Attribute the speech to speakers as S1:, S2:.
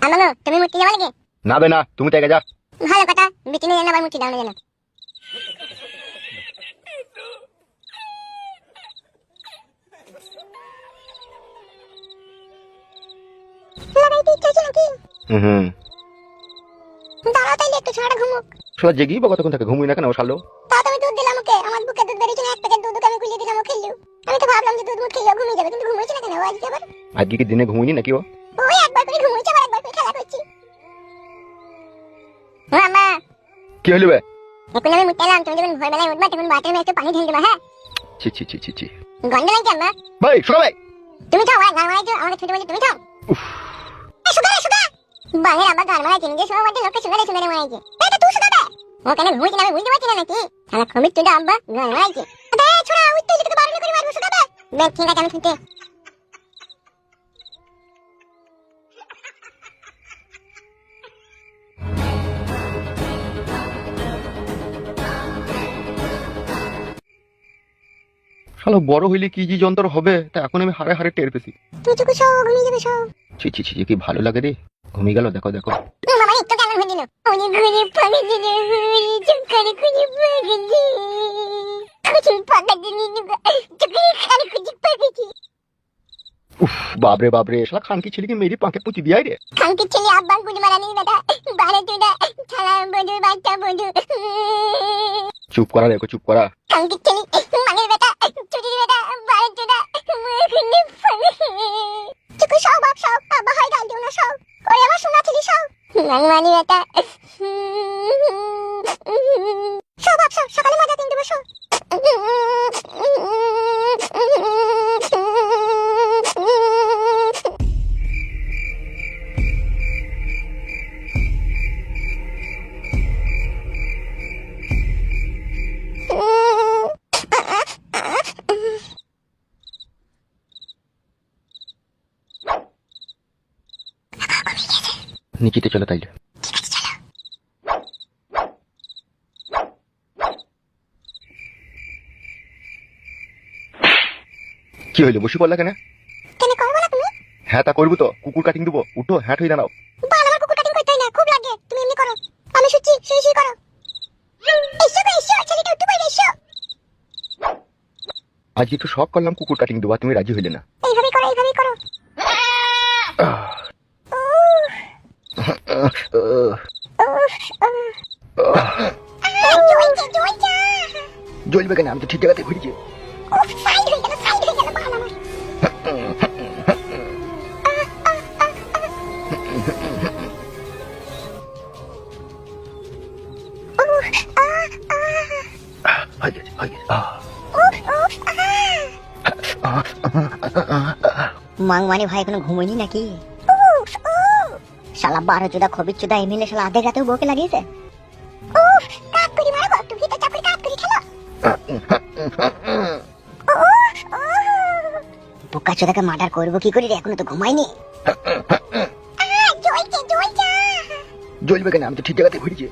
S1: আমাগো তুমি মূর্তি যাবা নাকি?
S2: না বে না তুমি তো এগে যা
S1: ভালো কথা বিটিনে জানা আবার মূর্তি দাও না। জানা লাগাইতে ইচ্ছা আছে নাকি?
S2: হুম
S1: দাঁড়াও তাইলে একটু ছোড়া ঘুমুক।
S2: সোলা জেগেই বা কতক্ষণ থাকে? ঘুমুই না কেন ও শালো?
S1: তাও তুমি দুধ দিলাম ওকে আমার বুকে দুধ এক প্যাকেট দুধ আমি গুলিয়ে দিলাম ও খেললো আমি তো ভাবলাম যে দুধ মুখ ঘুমিয়ে যাবে কিন্তু ঘুমিয়েছে না কেন? ও আজকে আবার?
S2: আজকে কি দিনে ঘুমুইনি নাকি ও?
S1: ও
S2: কি হলো বে?
S1: এখন আমি মুতে এলাম তুমি যখন ভোরবেলায় উঠবা তখন বাথরুমে একটু পানি ঢেলে দেবা হ্যাঁ?
S2: ছি ছি ছি ছি ছি।
S1: গন্ধ লাগছে আম্মা?
S2: ভাই শোনো ভাই।
S1: তুমি খাও আর গান মারাইছো আমাকে ছুটে বলছো তুমি খাও এ, সুগারে সুগা বাঙের আবার গান মারাইছে নিজের সময় মধ্যে লোককে সুগারে সুগারে মারাইছে এটা তুই সুগাবে ও কেন ঘুমিয়েছে না আমি বুঝতে পারছি না নাকি? শালা খমির তুই আব্বা গান মারাইছে আবে ছোড়া উঠতে তোকে বারণ করে মারবো সুগাবে বেশ ঠিক আছে আমি ছুটে
S2: শালো বড় হইলে কি যে যন্ত্র হবে তা এখন আমি হারে হারে টের পেছি।
S1: তুই চুকু সব ঘুমিয়ে যাবে সব।
S2: ছি ছি ছি কি ভালো লাগে রে। ঘুমিয়ে গেল দেখো দেখো।
S1: মামা একটু কেমন হয়ে দিল ওরে ঘুরে পাগে দিল ওরে চুকারে খুঁজে পাগে দি খুঁজে পাগে দিলি চুকারে খারে খুঁজে পাগে দি
S2: উফ বাবরে বাবরে শালা খানকি ছেলেকে মেরি পাকে পুঁতি দিয়াই রে।
S1: খানকে ছেলে আব্বা গুলি মারানি বেটা বারে তুই ছাড়া বধু বাচ্চা বধু।
S2: চুপ করা দেখো চুপ করা।
S1: খানকে ছেলে চুটির বেটা বারে তুই মুখে ফাগে চুকু সব বাপ সব আব্বা হয় গাল দিও না সব। ওরে আমার শোনা ছিলি সব। মানি বেটা। সব সব সকালে
S2: নিচিতে চলো তাইলে। কি হইল বসে পড়লা কেন?
S1: কেন করব না তুমি?
S2: হ্যাঁ তা করব তো কুকুর কাটিং দেবো। উঠো হ্যাঁ হয়ে দাঁড়াও।
S1: বাল আমার কুকুর কাটিং করতে হয় না খুব লাগে। তুমি এমনি করো। আমি শুয়ে করো। এসো গো এসো ছেলেটা উঠতে পারে এসো।
S2: আজকে তো সব করলাম কুকুর কাটিং দেবো তুমি রাজি হইলে না।
S1: এইভাবে করো এইভাবে করো।
S2: জ্বলবে কেন? আমি তো ঠিক জায়গাতে ঘুরছি।
S1: হয়ে
S2: গেছে হয়ে গেছে।
S3: মাংমানি ভাই এখনও ঘুমোয়নি নাকি? শালা বারো চোদা খবির চুদা এমএলএ শালা আধে রাতেও বউকে লাগিয়েছে।
S1: উফ করি মারবো? করি খেলো।
S3: বোকা চোদাকে মার্ডার করব কি করি রে? এখনও তো ঘুমাইনি
S2: জ্বলবে কেন? আমি তো ঠিক জায়গাতে ঘুরছি।